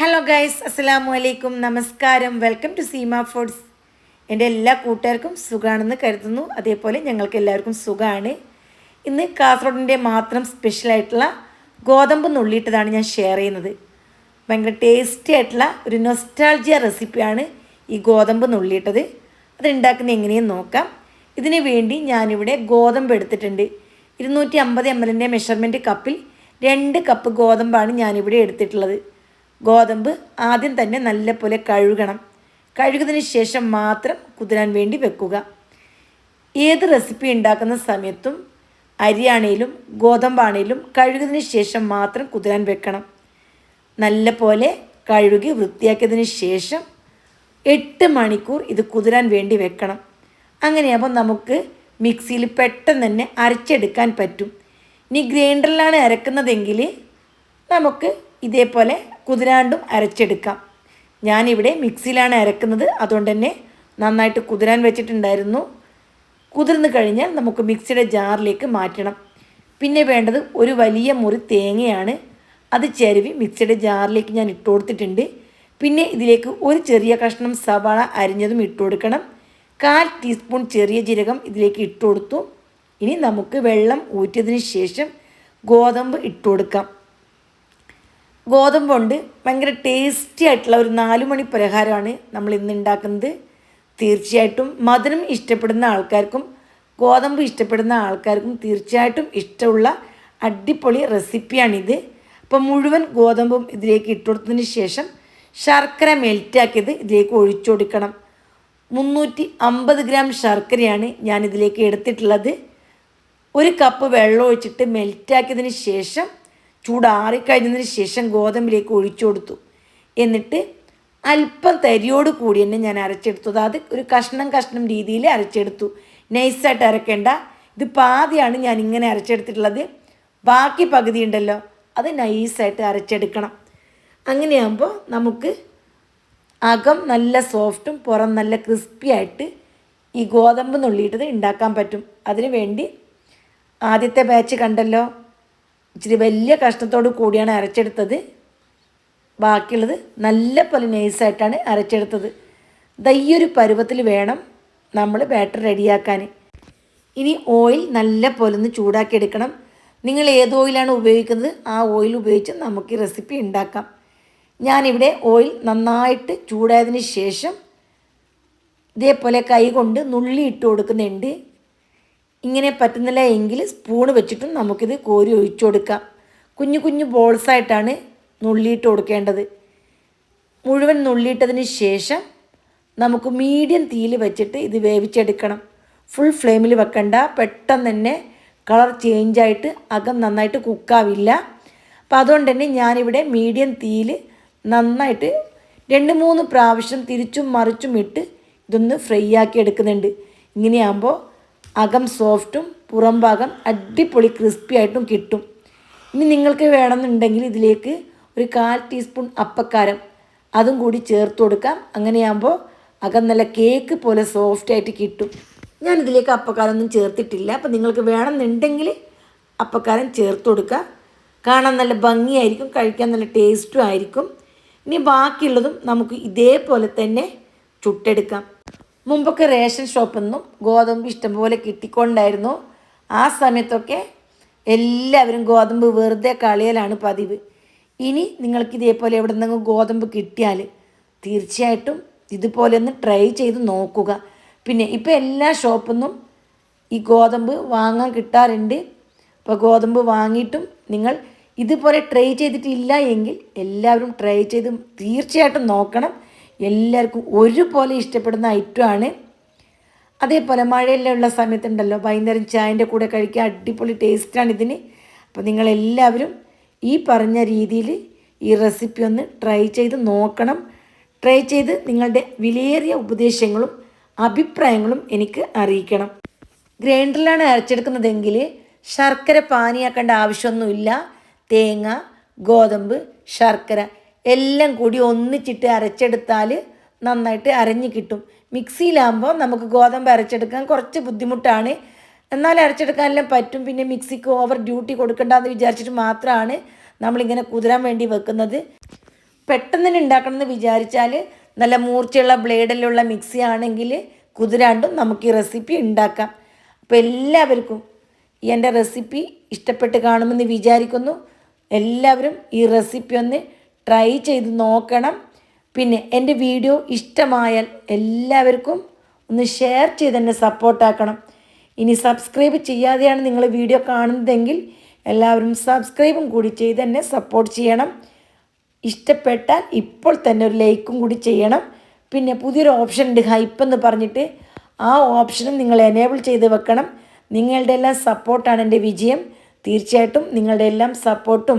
Hello guys അസ്സലാമു അലൈക്കും നമസ്കാരം വെൽക്കം ടു സീമ ഫുഡ്സ് എന്റെ എല്ലാ കൂട്ടുകാർക്കും സുഖമാണെന്ന് കരുതുന്നു. അതേപോലെ ഞങ്ങൾക്ക് എല്ലാവർക്കും സുഖമാണ് ഇന്ന് കാസർഗോഡിന്റെ മാത്രം സ്പെഷ്യലായിട്ടുള്ള ഗോതമ്പ് നുള്ളിയിട്ടതാണ് ഞാൻ ഷെയർ ചെയ്യുന്നത്. ഭയങ്കര ടേസ്റ്റി ആയിട്ടുള്ള ഒരു നൊസ്റ്റാൾജിയ റെസിപ്പിയാണ് ഈ ഗോതമ്പ് നുള്ളിയിട്ടത്. അത് ഉണ്ടാക്കുന്നത് എങ്ങനെയെന്ന് നോക്കാം. ഇതിന് വേണ്ടി ഞാനിവിടെ ഗോതമ്പ് എടുത്തിട്ടുണ്ട്. ഇരുന്നൂറ്റി അമ്പത് എം എല്ലിന്റെ മെഷർമെന്റ് കപ്പിൽ രണ്ട് കപ്പ് ഗോതമ്പാണ് ഞാനിവിടെ എടുത്തിട്ടുള്ളത്. ഗോതമ്പ് ആദ്യം തന്നെ നല്ലപോലെ കഴുകണം. കഴുകുന്നതിന് ശേഷം മാത്രം കുതിരാൻ വേണ്ടി വെക്കുക. ഏത് റെസിപ്പി ഉണ്ടാക്കുന്ന സമയത്തും അരിയാണേലും ഗോതമ്പാണേലും കഴുകുന്നതിന് ശേഷം മാത്രം കുതിരാൻ വെക്കണം. നല്ലപോലെ കഴുകി വൃത്തിയാക്കിയതിന് ശേഷം എട്ട് മണിക്കൂർ ഇത് കുതിരാൻ വേണ്ടി വെക്കണം. അങ്ങനെയാകുമ്പോൾ നമുക്ക് മിക്സിയിൽ പെട്ടെന്ന് തന്നെ അരച്ചെടുക്കാൻ പറ്റും. ഇനി ഗ്രൈൻഡറിലാണ് അരക്കുന്നതെങ്കിൽ നമുക്ക് ഇതേപോലെ കുതിരാണ്ടും അരച്ചെടുക്കാം. ഞാനിവിടെ മിക്സിയിലാണ് അരക്കുന്നത്. അതുകൊണ്ട് തന്നെ നന്നായിട്ട് കുതിരാൻ വെച്ചിട്ടുണ്ടായിരുന്നു. കുതിർന്ന് കഴിഞ്ഞാൽ നമുക്ക് മിക്സിയുടെ ജാറിലേക്ക് മാറ്റണം. പിന്നെ വേണ്ടത് ഒരു വലിയ മുറി തേങ്ങയാണ്. അത് ചരുവി മിക്സിയുടെ ജാറിലേക്ക് ഞാൻ ഇട്ട് കൊടുത്തിട്ടുണ്ട്. പിന്നെ ഇതിലേക്ക് ഒരു ചെറിയ കഷ്ണം സവാള അരിഞ്ഞതും ഇട്ട് കൊടുക്കണം. കാൽ ടീസ്പൂൺ ചെറിയ ജീരകം ഇതിലേക്ക് ഇട്ട് കൊടുത്തു. ഇനി നമുക്ക് വെള്ളം ഊറ്റിയതിന് ശേഷം ഗോതമ്പ് ഇട്ട് കൊടുക്കാം. ഗോതമ്പ് കൊണ്ട് ഭയങ്കര ടേസ്റ്റി ആയിട്ടുള്ള ഒരു നാലു മണി പലഹാരമാണ് നമ്മൾ ഇന്ന് ഉണ്ടാക്കുന്നത്. തീർച്ചയായിട്ടും മധുരം ഇഷ്ടപ്പെടുന്ന ആൾക്കാർക്കും ഗോതമ്പ് ഇഷ്ടപ്പെടുന്ന ആൾക്കാർക്കും തീർച്ചയായിട്ടും ഇഷ്ടമുള്ള അടിപൊളി റെസിപ്പിയാണിത്. അപ്പോൾ മുഴുവൻ ഗോതമ്പും ഇതിലേക്ക് ഇട്ടുകൊടുത്തതിന് ശേഷം ശർക്കര മെൽറ്റാക്കിയത് ഇതിലേക്ക് ഒഴിച്ചു കൊടുക്കണം. മുന്നൂറ്റി അമ്പത് ഗ്രാം ശർക്കരയാണ് ഞാനിതിലേക്ക് എടുത്തിട്ടുള്ളത്. ഒരു കപ്പ് വെള്ളം ഒഴിച്ചിട്ട് മെൽറ്റാക്കിയതിന് ശേഷം ചൂടാറിക്കഴിഞ്ഞതിന് ശേഷം ഗോതമ്പിലേക്ക് ഒഴിച്ചു കൊടുത്തു. എന്നിട്ട് അല്പം തരിയോട് കൂടി തന്നെ ഞാൻ അരച്ചെടുത്തു. അതായത് ഒരു കഷ്ണം കഷ്ണം രീതിയിൽ അരച്ചെടുത്തു. നൈസായിട്ട് അരക്കേണ്ട. ഇത് പാതിയാണ് ഞാൻ ഇങ്ങനെ അരച്ചെടുത്തിട്ടുള്ളത്. ബാക്കി പകുതി ഉണ്ടല്ലോ അത് നൈസായിട്ട് അരച്ചെടുക്കണം. അങ്ങനെയാകുമ്പോൾ നമുക്ക് അകം നല്ല സോഫ്റ്റും പുറം നല്ല ക്രിസ്പി ആയിട്ട് ഈ ഗോതമ്പ് നുള്ളിയിട്ടത് ഉണ്ടാക്കാൻ പറ്റും. അതിനു വേണ്ടി ആദ്യത്തെ ബാച്ച് കണ്ടല്ലോ ഇച്ചിരി വലിയ കഷ്ണത്തോട് കൂടിയാണ് അരച്ചെടുത്തത്. ബാക്കിയുള്ളത് നല്ല പോലെ നൈസായിട്ടാണ് അരച്ചെടുത്തത്. ദയ്യൊരു പരുവത്തിൽ വേണം നമ്മൾ ബാറ്റർ റെഡിയാക്കാൻ ഇനി ഓയിൽ നല്ല പോലെ ഒന്ന് ചൂടാക്കി എടുക്കണം നിങ്ങൾ ഏത് ഓയിലാണ് ഉപയോഗിക്കുന്നത്? ആ ഓയിൽ ഉപയോഗിച്ച് നമുക്ക് ഈ റെസിപ്പി ഉണ്ടാക്കാം. ഞാനിവിടെ ഓയിൽ നന്നായിട്ട് ചൂടായതിന് ശേഷം ഇതേപോലെ കൈ കൊണ്ട് നുള്ളി ഇട്ട് കൊടുക്കുന്നുണ്ട്. ഇങ്ങനെ പറ്റുന്നില്ല എങ്കിൽ സ്പൂണ് വെച്ചിട്ടും നമുക്കിത് കോരി ഒഴിച്ചു കൊടുക്കാം. കുഞ്ഞു കുഞ്ഞു ബോൾസായിട്ടാണ് നുള്ളിയിട്ട് കൊടുക്കേണ്ടത്. മുഴുവൻ നുള്ളിയിട്ടതിന് ശേഷം നമുക്ക് മീഡിയം തീയിൽ വെച്ചിട്ട് ഇത് വേവിച്ചെടുക്കണം. ഫുൾ ഫ്ലെയിമിൽ വെക്കണ്ട. പെട്ടെന്ന് തന്നെ കളർ ചേഞ്ചായിട്ട് അകം നന്നായിട്ട് കുക്കാവില്ല അപ്പം അതുകൊണ്ട് തന്നെ ഞാനിവിടെ മീഡിയം തീയിൽ നന്നായിട്ട് രണ്ട് മൂന്ന് പ്രാവശ്യം തിരിച്ചും മറിച്ചും ഇട്ട് ഇതൊന്ന് ഫ്രൈ ആക്കി എടുക്കുന്നുണ്ട്. ഇങ്ങനെയാകുമ്പോൾ അകം സോഫ്റ്റും പുറം ഭാഗം അടിപൊളി ക്രിസ്പി ആയിട്ടും കിട്ടും. ഇനി നിങ്ങൾക്ക് വേണമെന്നുണ്ടെങ്കിൽ ഇതിലേക്ക് ഒരു കാൽ ടീസ്പൂൺ അപ്പക്കാരം അതും കൂടി ചേർത്ത് കൊടുക്കാം. അങ്ങനെയാകുമ്പോൾ അകം നല്ല കേക്ക് പോലെ സോഫ്റ്റ് ആയിട്ട് കിട്ടും. ഞാൻ ഇതിലേക്ക് അപ്പക്കാരൊന്നും ചേർത്തിട്ടില്ല. അപ്പോൾ നിങ്ങൾക്ക് വേണമെന്നുണ്ടെങ്കിൽ അപ്പക്കാരം ചേർത്ത് കൊടുക്കുക കാണാൻ നല്ല ഭംഗിയായിരിക്കും കഴിക്കാൻ നല്ല ടേസ്റ്റും ആയിരിക്കും. ഇനി ബാക്കിയുള്ളതും നമുക്ക് ഇതേപോലെ തന്നെ ചുട്ടെടുക്കാം. മുമ്പൊക്കെ റേഷൻ ഷോപ്പിൽ നിന്നും ഗോതമ്പ് ഇഷ്ടംപോലെ കിട്ടിക്കൊണ്ടായിരുന്നു. ആ സമയത്തൊക്കെ എല്ലാവരും ഗോതമ്പ് വെറുതെ കളിയലാണ് പതിവ്. ഇനി നിങ്ങൾക്ക് ഇതേപോലെ എവിടെ നിന്നെങ്കിലും ഗോതമ്പ് കിട്ടിയാൽ തീർച്ചയായിട്ടും ഇതുപോലെ ഒന്ന് ട്രൈ ചെയ്ത് നോക്കുക. പിന്നെ ഇപ്പോൾ എല്ലാ ഷോപ്പിൽ നിന്നും ഈ ഗോതമ്പ് വാങ്ങാൻ കിട്ടാറുണ്ട്. അപ്പോൾ ഗോതമ്പ് വാങ്ങിയിട്ടും നിങ്ങൾ ഇതുപോലെ ട്രൈ ചെയ്തിട്ടില്ല എങ്കിൽ എല്ലാവരും ട്രൈ ചെയ്ത് തീർച്ചയായിട്ടും നോക്കണം. എല്ലാവർക്കും ഒരുപോലെ ഇഷ്ടപ്പെടുന്ന ഐറ്റമാണ് അതേപോലെ മഴയെല്ലാം ഉള്ള സമയത്തുണ്ടല്ലോ വൈകുന്നേരം ചായന്റെ കൂടെ കഴിക്കാൻ അടിപൊളി ടേസ്റ്റാണ് ഇതിന്. അപ്പോൾ നിങ്ങളെല്ലാവരും ഈ പറഞ്ഞ രീതിയിൽ ഈ റെസിപ്പി ഒന്ന് ട്രൈ ചെയ്ത് നോക്കണം. ട്രൈ ചെയ്ത് നിങ്ങളുടെ വിലയേറിയ ഉപദേശങ്ങളും അഭിപ്രായങ്ങളും എനിക്ക് അറിയിക്കണം. ഗ്രൈൻഡറിലാണ് അരച്ചെടുക്കുന്നതെങ്കിൽ ശർക്കര പാനിയാക്കേണ്ട ആവശ്യമൊന്നുമില്ല. തേങ്ങ ഗോതമ്പ് ശർക്കര എല്ലാം കൂടി ഒന്നിച്ചിട്ട് അരച്ചെടുത്താൽ നന്നായിട്ട് അരഞ്ഞ് കിട്ടും. മിക്സിയിലാകുമ്പോൾ നമുക്ക് ഗോതമ്പ് അരച്ചെടുക്കാൻ കുറച്ച് ബുദ്ധിമുട്ടാണ്. എന്നാൽ അരച്ചെടുക്കാനെല്ലാം പറ്റും. പിന്നെ മിക്സിക്ക് ഓവർ ഡ്യൂട്ടി കൊടുക്കണ്ടെന്ന് വിചാരിച്ചിട്ട് മാത്രമാണ് നമ്മളിങ്ങനെ കുതിരാൻ വേണ്ടി വെക്കുന്നത്. പെട്ടെന്ന് തന്നെ ഉണ്ടാക്കണം എന്ന് വിചാരിച്ചാൽ നല്ല മൂർച്ചയുള്ള ബ്ലേഡിലുള്ള മിക്സി ആണെങ്കിൽ കുതിരാണ്ടും നമുക്ക് ഈ റെസിപ്പി ഉണ്ടാക്കാം. അപ്പോൾ എല്ലാവർക്കും എന്റെ റെസിപ്പി ഇഷ്ടപ്പെട്ട് കാണുമെന്ന് വിചാരിക്കുന്നു. എല്ലാവരും ഈ റെസിപ്പി ഒന്ന് ട്രൈ ചെയ്ത് നോക്കണം. പിന്നെ എന്റെ വീഡിയോ ഇഷ്ടമായാൽ എല്ലാവർക്കും ഒന്ന് ഷെയർ ചെയ്ത് എന്നെ സപ്പോർട്ടാക്കണം ഇനി സബ്സ്ക്രൈബ് ചെയ്യാതെയാണ് നിങ്ങൾ വീഡിയോ കാണുന്നതെങ്കിൽ എല്ലാവരും സബ്സ്ക്രൈബും കൂടി ചെയ്ത് എന്നെ സപ്പോർട്ട് ചെയ്യണം. ഇഷ്ടപ്പെട്ടാൽ ഇപ്പോൾ തന്നെ ഒരു ലൈക്കും കൂടി ചെയ്യണം. പിന്നെ പുതിയൊരു ഓപ്ഷൻ ഉണ്ട് ഹൈപ്പ് എന്ന് പറഞ്ഞിട്ട്. ആ ഓപ്ഷനും നിങ്ങൾ എനേബിൾ ചെയ്ത് വെക്കണം. നിങ്ങളുടെ എല്ലാം സപ്പോർട്ടാണ് എന്റെ വിജയം. തീർച്ചയായിട്ടും നിങ്ങളുടെ എല്ലാം സപ്പോർട്ടും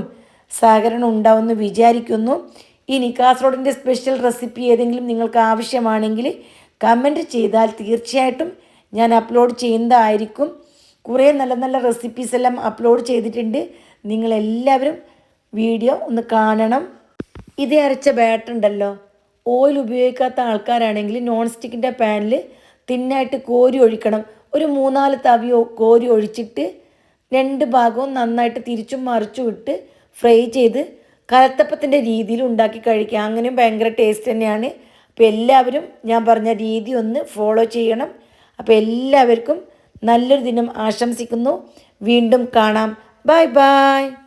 സഹകരണം ഉണ്ടാവുമെന്ന് വിചാരിക്കുന്നു. ഇനി കാസർഗോഡിന്റെ സ്പെഷ്യൽ റെസിപ്പി ഏതെങ്കിലും നിങ്ങൾക്ക് ആവശ്യമാണെങ്കിൽ കമന്റ് ചെയ്താൽ തീർച്ചയായിട്ടും ഞാൻ അപ്ലോഡ് ചെയ്യുന്നതായിരിക്കും. കുറേ നല്ല നല്ല റെസിപ്പീസ് എല്ലാം അപ്ലോഡ് ചെയ്തിട്ടുണ്ട്. നിങ്ങളെല്ലാവരും വീഡിയോ ഒന്ന് കാണണം. ഇത് അരച്ച ബാറ്റർ ഉണ്ടല്ലോ. ഓയിൽ ഉപയോഗിക്കാത്ത ആൾക്കാരാണെങ്കിൽ നോൺ സ്റ്റിക്കിന്റെ പാനിൽ തിന്നായിട്ട് കോരി ഒഴിക്കണം. ഒരു മൂന്നാൽ തവിയോ കോരി ഒഴിച്ചിട്ട് രണ്ട് ഭാഗവും നന്നായിട്ട് തിരിച്ചും മറിച്ചും ഇട്ട് ഫ്രൈ ചെയ്ത് കലത്തപ്പത്തിന്റെ രീതിയിൽ ഉണ്ടാക്കി കഴിക്കുക. അങ്ങനെയും ഭയങ്കര ടേസ്റ്റ് തന്നെയാണ്. അപ്പോൾ എല്ലാവരും ഞാൻ പറഞ്ഞ രീതി ഒന്ന് ഫോളോ ചെയ്യണം. അപ്പോൾ എല്ലാവർക്കും നല്ലൊരു ദിനം ആശംസിക്കുന്നു. വീണ്ടും കാണാം. Bye bye